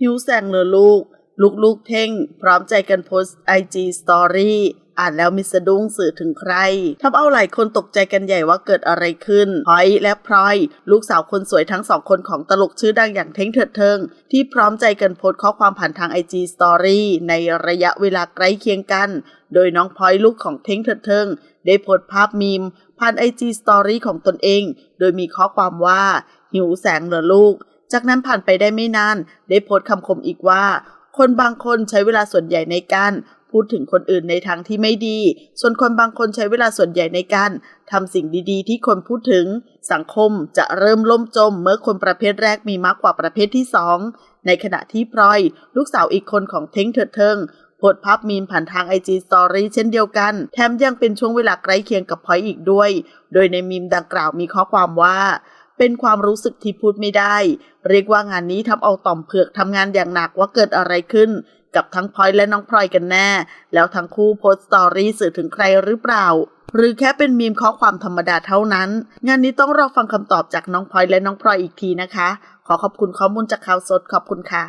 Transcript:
หิวแสงเลยลูกลูก ลูกๆเท่ง พร้อมใจกันโพสไอจีสตอรี่อ่านแล้วมิสะดุ้งสื่อถึงใครทำเอาหลายคนตกใจกันใหญ่ว่าเกิดอะไรขึ้นพอยและพลอย ลูกสาวคนสวยทั้งสองคนของตลกชื่อดังอย่างเท้งเถิดเทิง ที่พร้อมใจกันโพสต์ข้อความผ่านทางไอจีสตอรี่ในระยะเวลาใกล้เคียงกัน โดยน้องพลอยลูกของเท้งเถิดเทิง ได้โพสต์ภาพมีมผ่านไอจีสตอรี่ของตนเอง โดยมีข้อความว่า หิวแสงเหรอลูก จากนั้นผ่านไปได้ไม่นาน ได้โพสต์คำคมอีกว่า คนบางคนใช้เวลาส่วนใหญ่ในการพูดถึงคนอื่นในทางที่ไม่ดี ส่วนคนบางคนใช้เวลาส่วนใหญ่ในการทำสิ่งดีๆ ที่คนพูดถึง สังคมจะเริ่มล่มจม เมื่อคนประเภทแรกมีมากกว่าประเภทที่สอง ในขณะที่พลอย ลูกสาวอีกคนของเท้งเถิดเทิงโพสต์ภาพมีมผ่านทางไอจีสตอรี่เช่นเดียวกัน แถมยังเป็นช่วงเวลาใกล้เคียงกับพลอยอีกด้วย โดยในมีมดังกล่าวมีข้อความว่า เป็นความรู้สึกที่พูดไม่ได้ เรียกว่างานนี้ทำเอาต่อมเผือกทำงานอย่างหนักว่าเกิดอะไรขึ้น กับทั้งพลอยและน้องพลอยกันแน่ แล้วทั้งคู่โพสต์สตอรี่สื่อถึงใครหรือเปล่า หรือแค่เป็นมีมข้อความธรรมดาเท่านั้น งานนี้ต้องรอฟังคำตอบจากน้องพลอยและน้องพลอยอีกทีนะคะ ขอขอบคุณข้อมูลจากข่าวสดขอบคุณค่ะ